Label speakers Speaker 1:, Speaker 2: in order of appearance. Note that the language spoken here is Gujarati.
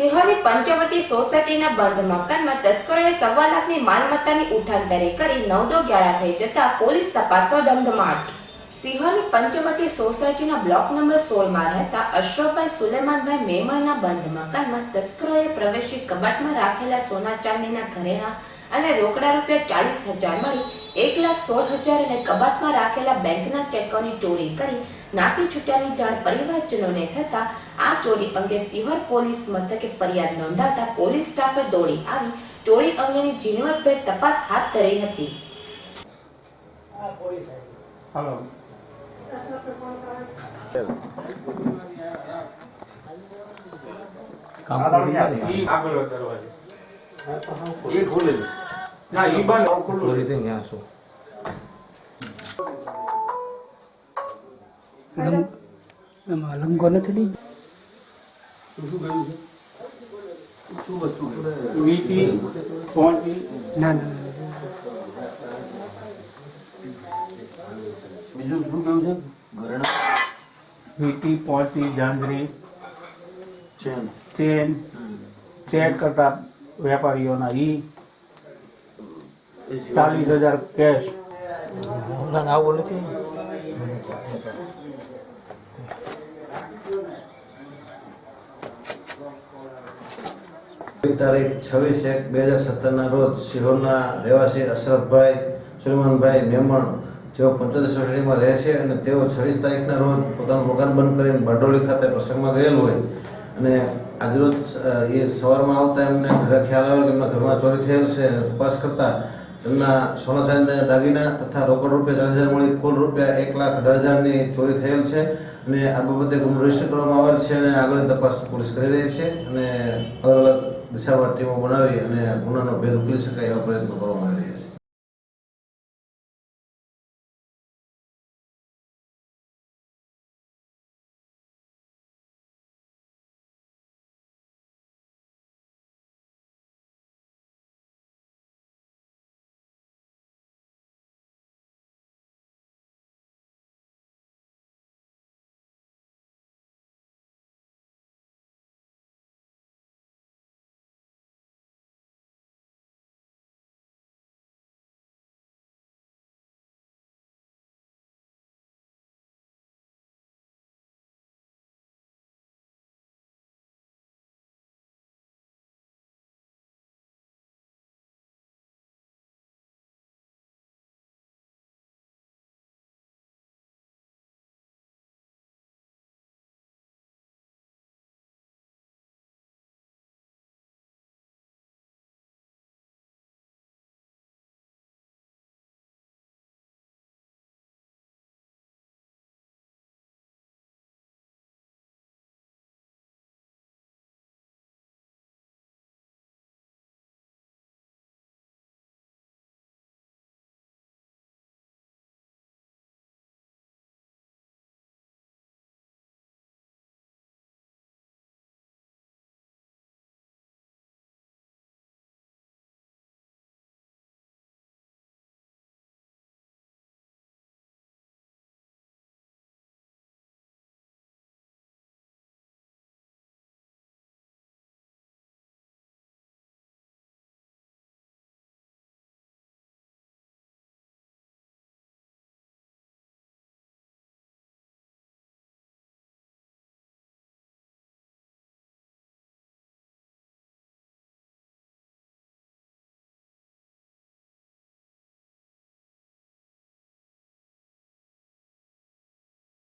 Speaker 1: સિહોરી પંચવટી સોસાયટીના બંધ મકાનમાં તસ્કરોએ સવા લાખની માલમત્તાની ઉઠાંતરી કરી નવદો ગ્યારા થઈ જતા પોલીસ તપાસમાં ધમધમાટ સિંહોની પંચવટી સોસાયટીના બ્લોક નંબર સોળમાં રહેતા અશરફભાઈ સુલેમાનભાઈ મેમણના બંધ મકાનમાં તસ્કરોએ પ્રવેશી કબાટમાં રાખેલા સોના ચાંદીના ઘરેણા અને રોકડા રૂપિયા ચાલીસ હજાર મળી, એક લાખ સોળ હજાર અને કબાટમાં રાખેલા બેંકના ચેકોની ચોરી કરી, નાસી છૂટ્યાની જાણ પરિવારજનોને થતા આ ચોરી અંગે સિહોર પોલીસ મથકે ફરિયાદ નોંધાતા પોલીસ સ્ટાફે દોડી આવી. ચોરી અંગેની ઝીણવટભેર તપાસ હાથ ધરી હતી.
Speaker 2: હાલો
Speaker 3: કામ
Speaker 2: ઈ ના
Speaker 3: શું
Speaker 2: વીટી પહોંચી
Speaker 4: ના ના
Speaker 5: બીજું શું છે? ઘરેણા
Speaker 2: વીટી પહોંચી જાંજરી
Speaker 5: ચેન
Speaker 2: ચેન ચેક કરતા વેપારીઓના ઈ ચાલીસ હજાર કેશ
Speaker 3: ના ના આવું નથી.
Speaker 6: તારીખ છવ્વીસ એક બે હજાર સત્તરના રોજ સિહોરના રહેવાસી અશરફભાઈ સુલેમાનભાઈ મેમણ, જેઓ પંચોતેર સોસાયટીમાં રહે છે અને તેઓ છવ્વીસ તારીખના રોજ પોતાનું મકાન બંધ કરીને બારડોલી ખાતે પ્રસંગમાં ગયેલ હોય. અને આજરોજ એ સવારમાં આવતા એમને ઘરે ખ્યાલ આવ્યો કે એમના ઘરમાં ચોરી થયેલ છે તપાસ કરતા એમના સોના ચાંદીના દાગીના તથા રોકડ રૂપિયા ચાલીસ હજાર મળી કુલ રૂપિયા એક લાખ અઢાર હજારની ચોરી થયેલ છે. અને આ બાબતે ગુનો રજિસ્ટર કરવામાં આવેલ છે અને આગળની તપાસ પોલીસ કરી રહી છે. અને અલગ અલગ દિશાવાર ટીમો બનાવી અને ગુનાનો ભેદ ઉકેલી શકાય એવા પ્રયત્નો કરવામાં આવી છે.